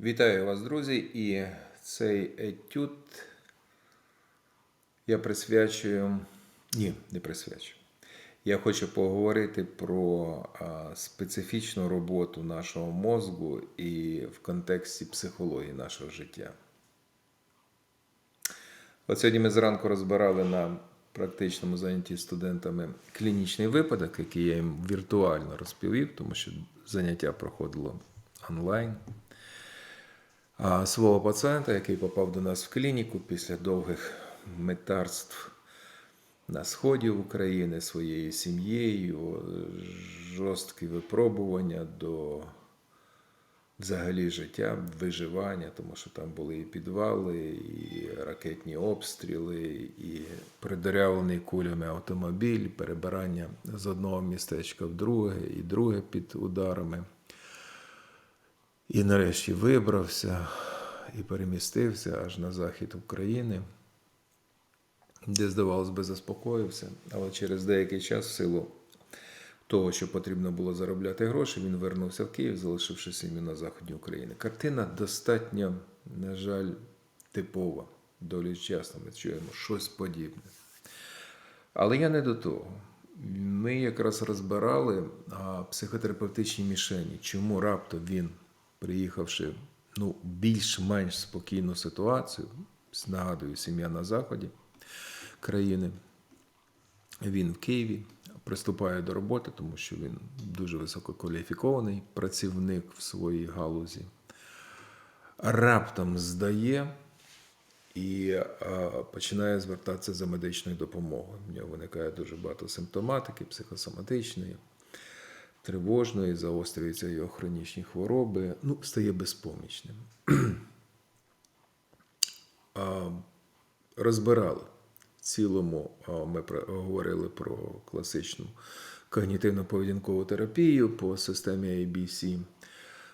Вітаю вас, друзі, і цей етюд я присвячую. Ні, не присвячую. Я хочу поговорити про специфічну роботу нашого мозку і в контексті психології нашого життя. От сьогодні ми зранку розбирали на практичному занятті студентами клінічний випадок, який я їм віртуально розповів, тому що заняття проходило онлайн. Свого пацієнта, який попав до нас в клініку після довгих метарств на сході України своєю сім'єю, жорсткі випробування до взагалі життя, виживання, тому що там були і підвали, і ракетні обстріли, і придерявлений кулями автомобіль, перебирання з одного містечка в друге, і друге під ударами. І нарешті вибрався і перемістився аж на захід України, де, здавалось би, заспокоївся. Але через деякий час, в силу того, що потрібно було заробляти гроші, він вернувся в Київ, залишивши сім'ю на заході України. Картина достатньо, на жаль, типова. Долі чесно, ми чуємо щось подібне. Але я не до того. Ми якраз розбирали психотерапевтичні мішені, чому раптом він, приїхавши ну, більш-менш спокійну ситуацію, нагадую, сім'я на заході країни, він в Києві приступає до роботи, тому що він дуже висококваліфікований працівник в своїй галузі. Раптом здає і починає звертатися за медичною допомогою. У нього виникає дуже багато симптоматики, психосоматичної, тривожної, заострюються його хронічні хвороби, ну, стає безпомічним. Розбирали. В цілому ми говорили про класичну когнітивно-поведінкову терапію по системі ABC,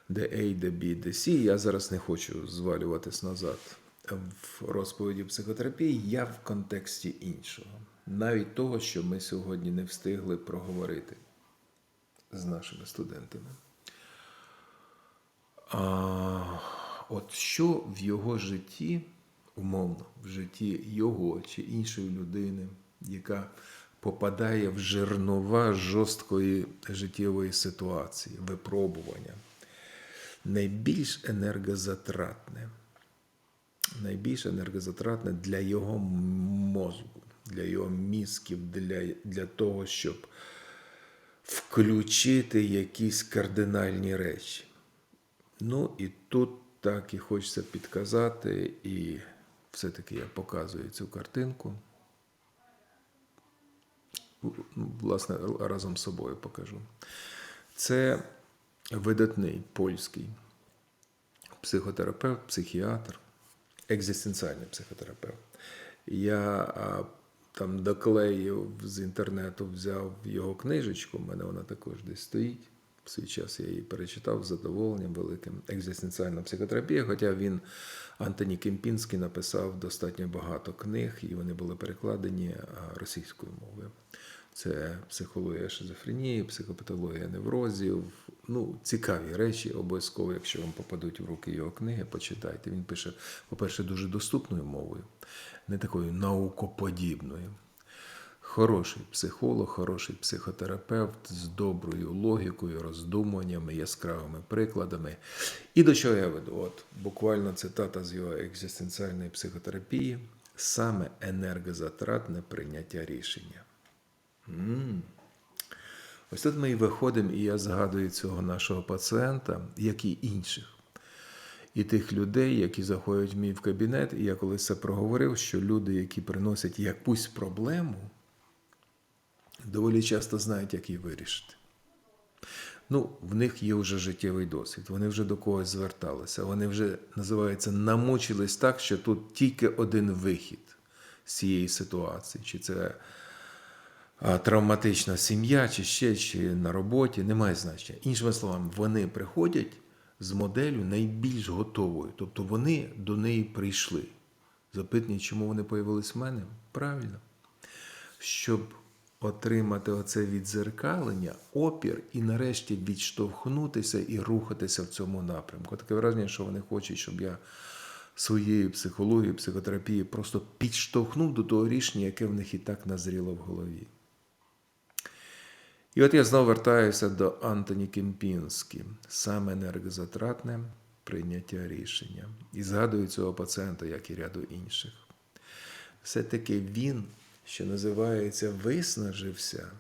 де A, де B, де C. Я зараз не хочу звалюватись назад в розповіді психотерапії. Я в контексті іншого, навіть того, що ми сьогодні не встигли проговорити з нашими студентами. А, от що в його житті, умовно, в житті його чи іншої людини, яка попадає в жернова жорсткої життєвої ситуації, випробування, найбільш енергозатратне, найбільш енергозатратне для його мозку, для його мізків, для, для того, щоб включити якісь кардинальні речі. Ну і тут так і хочеться підказати, і все-таки я показую цю картинку. Ну, Власне, разом з собою покажу. Це видатний польський психотерапевт, психіатр, екзистенціальний психотерапевт. Я там доклеїв з інтернету, взяв його книжечку, у мене вона також десь стоїть. В свій час я її перечитав з задоволенням великим екзистенціальна психотерапія, хоча він Антоні Кемпінський написав достатньо багато книг, і вони були перекладені російською мовою. Це психологія шизофренії, психопатологія неврозів. Ну, цікаві речі, обов'язково, якщо вам попадуть в руки його книги, почитайте. Він пише, по-перше, дуже доступною мовою, не такою наукоподібною. Хороший психолог, хороший психотерапевт з доброю логікою, роздумуваннями, яскравими прикладами. І до чого я веду? От буквально цитата з його екзистенціальної психотерапії: саме енергозатратне прийняття рішення. М. Ось тут ми і виходимо, і я згадую цього нашого пацієнта, як і інших. І тих людей, які заходять в мій в кабінет, і я колись це проговорив, що люди, які приносять якусь проблему, доволі часто знають, як її вирішити. Ну, в них є вже життєвий досвід, вони вже до когось зверталися, вони вже, називається, намучились так, що тут тільки один вихід з цієї ситуації. Чи це травматична сім'я, чи ще, чи на роботі, немає значення. Іншими словами, вони приходять з моделлю найбільш готовою. Тобто вони до неї прийшли. Запитання, чому вони появились в мене? Правильно. Щоб отримати оце відзеркалення, опір і нарешті відштовхнутися і рухатися в цьому напрямку. Таке враження, що вони хочуть, щоб я своєю психологією, психотерапією просто підштовхнув до того рішення, яке в них і так назріло в голові. І от я знову вертаюся до Антоні Кемпінські, саме енергозатратне прийняття рішення. І згадую цього пацієнта, як і ряду інших. Все-таки він, що називається, виснажився,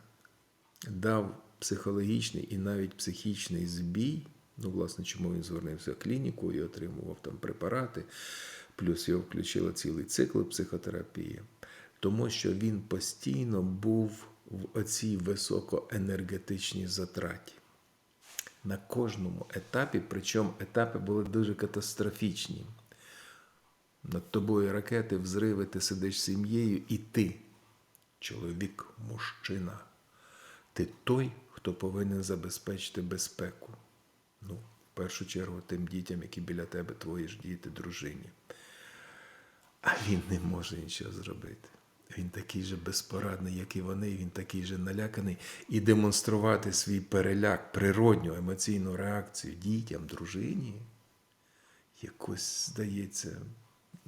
дав психологічний і навіть психічний збій. Ну, власне, чому він звернувся в клініку і отримував там препарати, плюс його включили цілий цикл психотерапії, тому що він постійно був в оцій високоенергетичній затраті. На кожному етапі, причому етапи були дуже катастрофічні. Над тобою ракети, взриви, ти сидиш з сім'єю, і ти, чоловік, мужчина, ти той, хто повинен забезпечити безпеку. Ну, в першу чергу тим дітям, які біля тебе, твої ж діти, дружині. А він не може нічого зробити. Він такий же безпорадний, як і вони, він такий же наляканий. І демонструвати свій переляк, природню емоційну реакцію дітям, дружині, якось здається,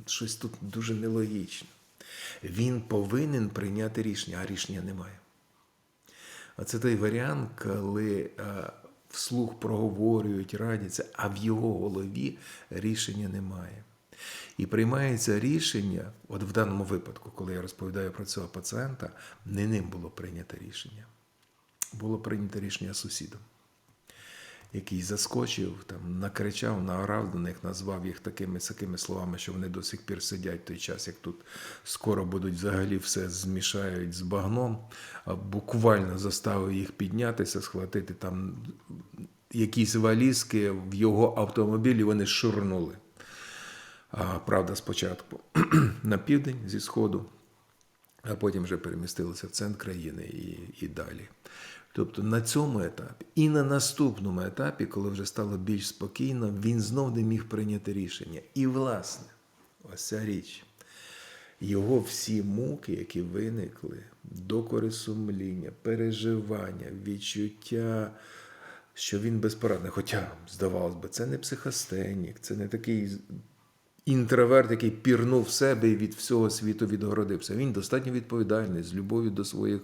щось тут дуже нелогічно. Він повинен прийняти рішення, а рішення немає. А це той варіант, коли а, вслух проговорюють, радяться, а в його голові рішення немає. І приймається рішення, от в даному випадку, коли я розповідаю про цього пацієнта, не ним було прийнято рішення. Було прийнято рішення сусідом, який заскочив, там, накричав, наорав до них, назвав їх такими такими словами, що вони до сих пір сидять в той час, як тут скоро будуть взагалі все змішають з багном, а буквально заставив їх піднятися, схватити там якісь валізки в його автомобілі, вони шурнули. Правда, спочатку на південь зі сходу, а потім вже перемістилися в центр країни і, і далі. Тобто на цьому етапі і на наступному етапі, коли вже стало більш спокійно, він знов не міг прийняти рішення. І, власне, ось ця річ, його всі муки, які виникли, докори сумління, переживання, відчуття, що він безпорадний. Хоча, здавалось би, це не психостенік, це не такий інтроверт, який пірнув себе і від всього світу відгородився. Він достатньо відповідальний, з любов'ю до своїх.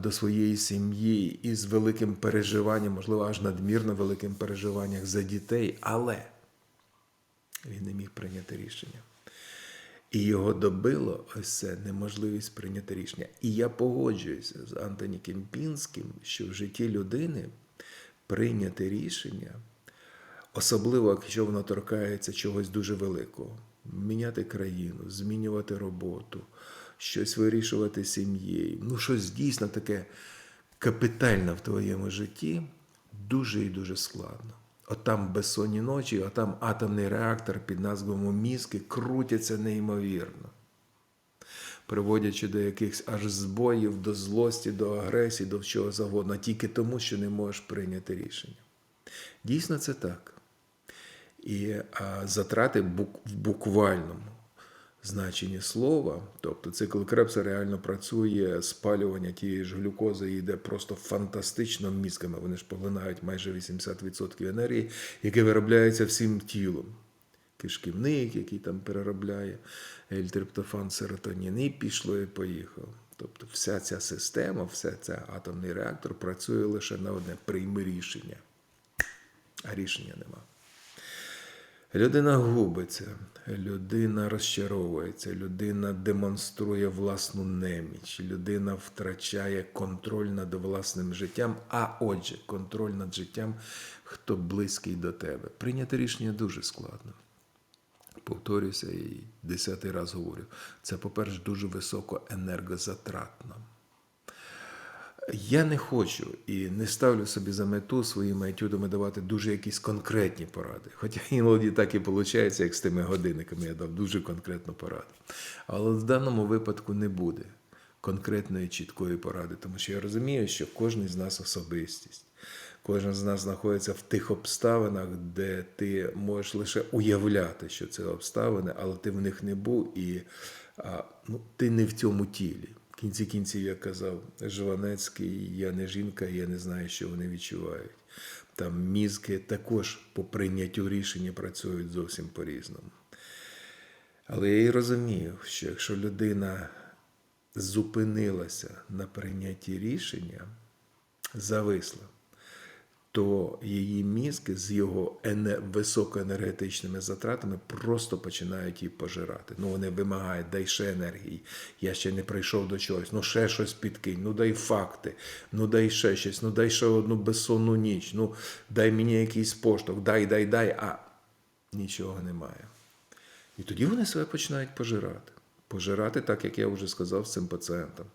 До своєї сім'ї і з великим переживанням, можливо, аж надмірно великим переживанням за дітей, але він не міг прийняти рішення. І його добило ось це неможливість прийняти рішення. І я погоджуюся з Антоні Кемпінським, що в житті людини прийняти рішення Особливо, якщо воно торкається чогось дуже великого. Міняти країну, змінювати роботу, щось вирішувати сім'єю. Ну, щось дійсно таке капітальне в твоєму житті дуже і дуже складно. От там безсонні ночі, от там атомний реактор під назвою мізки крутяться неймовірно, приводячи до якихось аж збоїв, до злості, до агресії, до чого завгодно, тільки тому, що не можеш прийняти рішення. Дійсно, це так. І а, затрати в буквальному значенні слова, тобто цикл Крепса реально працює, спалювання тієї ж глюкози йде просто фантастично мізками. Вони ж поглинають майже 80% енергії, яке виробляється всім тілом. Кишківник, який там переробляє ельтриптофан, серотонін, і пішло і поїхало. Тобто вся ця система, вся ця атомний реактор працює лише на одне прийми рішення, а рішення нема. Людина губиться, людина розчаровується, людина демонструє власну неміч, людина втрачає контроль над власним життям, а отже, контроль над життям, хто близький до тебе. Прийняти рішення дуже складно. Повторюся і десятий раз говорю. Це, по-перше, дуже високо енергозатратно. Я не хочу і не ставлю собі за мету своїми етюдами давати дуже якісь конкретні поради. Хоча іноді так і виходить, як з тими годинниками я дав дуже конкретну пораду. Але в даному випадку не буде конкретної чіткої поради, тому що я розумію, що кожен з нас особистість. Кожен з нас знаходиться в тих обставинах, де ти можеш лише уявляти, що це обставини, але ти в них не був і ну, ти не в цьому тілі кінці кінців, як казав Жванецький, я не жінка, я не знаю, що вони відчувають. Там мізки також по прийняттю рішення працюють зовсім по-різному. Але я і розумію, що якщо людина зупинилася на прийнятті рішення, зависла, то її мізки з його високоенергетичними затратами просто починають її пожирати. Ну, вони вимагають, дай ще енергії. Я ще не прийшов до чогось. Ну, ще щось підкинь, ну дай факти, ну дай ще щось, ну дай ще одну безсонну ніч, ну дай мені якийсь поштовх, дай, дай, дай, а нічого немає. І тоді вони себе починають пожирати. Пожирати, так як я вже сказав цим пацієнтам,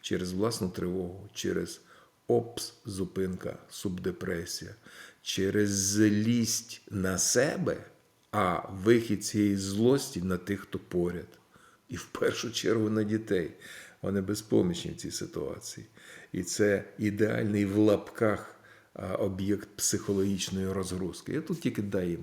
через власну тривогу, через опс, зупинка, субдепресія, через злість на себе, а вихід цієї злості на тих, хто поряд. І в першу чергу на дітей. Вони безпомічні в цій ситуації. І це ідеальний в лапках об'єкт психологічної розгрузки. Я тут тільки дай їм.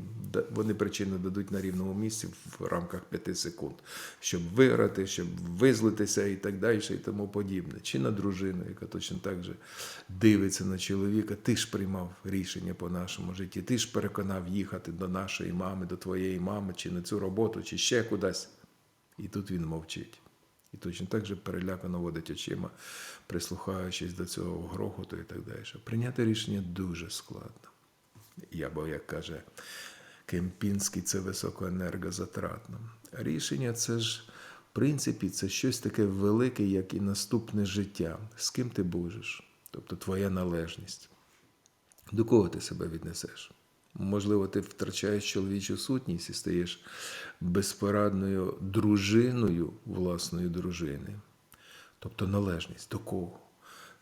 Вони причину дадуть на рівному місці в рамках 5 секунд, щоб виграти, щоб визлитися і так далі, і тому подібне. Чи на дружину, яка точно так же дивиться на чоловіка. Ти ж приймав рішення по нашому житті, ти ж переконав їхати до нашої мами, до твоєї мами, чи на цю роботу, чи ще кудись. І тут він мовчить. І точно так же перелякано водить очима, прислухаючись до цього грохоту і так далі. Прийняти рішення дуже складно. Я бо, як каже Кемпінський, це високоенергозатратно. Рішення це ж, в принципі, це щось таке велике, як і наступне життя. З ким ти будеш? Тобто твоя належність. До кого ти себе віднесеш? Можливо, ти втрачаєш чоловічу сутність і стаєш безпорадною дружиною власної дружини. Тобто належність до кого?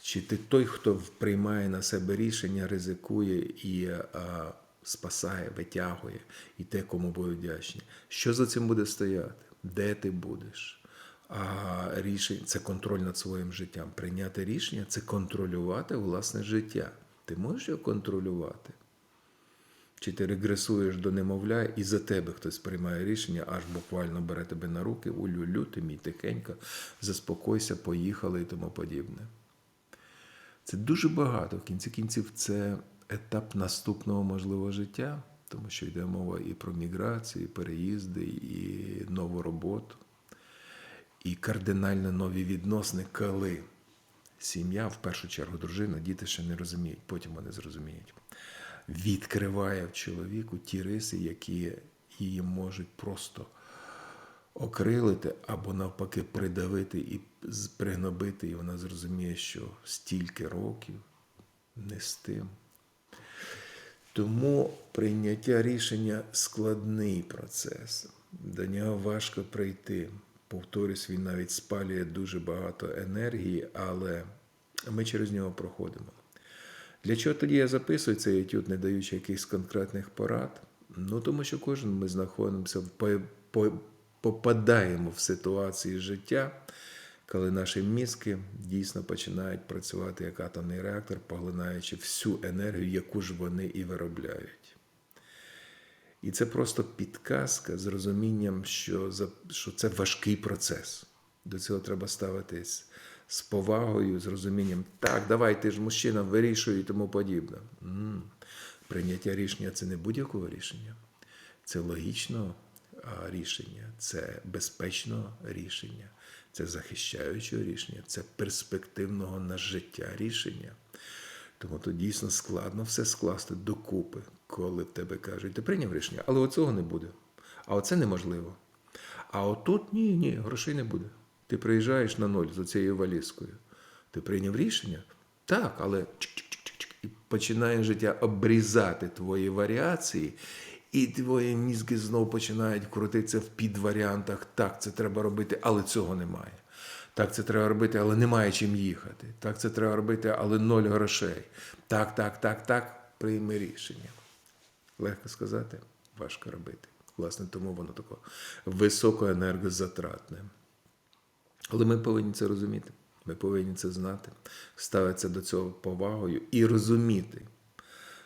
Чи ти той, хто приймає на себе рішення, ризикує і а, спасає, витягує, і те, кому буде вдячні? Що за цим буде стояти? Де ти будеш? А рішення це контроль над своїм життям. Прийняти рішення це контролювати власне життя. Ти можеш його контролювати? Чи ти регресуєш до немовля, і за тебе хтось приймає рішення, аж буквально бере тебе на руки, улю-лю, ти мій тихенько, заспокойся, поїхали і тому подібне. Це дуже багато. В кінці кінців це етап наступного можливого життя, тому що йде мова і про міграції, і переїзди, і нову роботу, і кардинально нові відносини, коли сім'я, в першу чергу дружина, діти ще не розуміють, потім вони зрозуміють. Відкриває в чоловіку ті риси, які її можуть просто окрилити або навпаки придавити і пригнобити, і вона зрозуміє, що стільки років не з тим. Тому прийняття рішення складний процес. До нього важко прийти. Повторюсь, він навіть спалює дуже багато енергії, але ми через нього проходимо. Для чого тоді я записую цей етюд, не даючи якихось конкретних порад? Ну, тому що кожен ми знаходимося попадаємо в ситуації життя, коли наші мізки дійсно починають працювати як атомний реактор, поглинаючи всю енергію, яку ж вони і виробляють. І це просто підказка з розумінням, що, що це важкий процес. До цього треба ставитись з повагою, з розумінням, так, давай, ти ж мужчина, вирішуй і тому подібне. М. Прийняття рішення це не будь-якого рішення, це логічного а, рішення, це безпечного рішення, це захищаючого рішення, це перспективного на життя рішення. Тому то дійсно складно все скласти докупи, коли тебе кажуть, ти прийняв рішення, але оцього не буде. А оце неможливо. А отут ні, ні, грошей не буде. Ти приїжджаєш на ноль з цією валізкою. Ти прийняв рішення? Так, але і починає життя обрізати твої варіації, і твої мізки знову починають крутитися в підваріантах. Так, це треба робити, але цього немає. Так, це треба робити, але немає чим їхати. Так, це треба робити, але ноль грошей. Так, так, так, так, прийми рішення. Легко сказати, важко робити. Власне, тому воно таке високоенергозатратне. Але ми повинні це розуміти. Ми повинні це знати, ставитися до цього повагою і розуміти,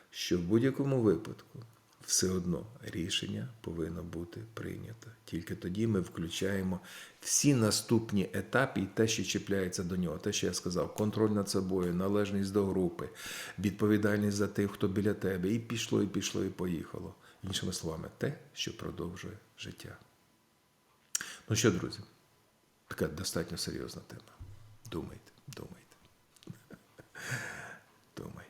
що в будь-якому випадку все одно рішення повинно бути прийнято. Тільки тоді ми включаємо всі наступні етапи і те, що чіпляється до нього. Те, що я сказав, контроль над собою, належність до групи, відповідальність за тих, хто біля тебе. І пішло, і пішло, і поїхало. Іншими словами, те, що продовжує життя. Ну що, друзі, Така достатньо серйозна тема. Думайте, думайте. Думайте.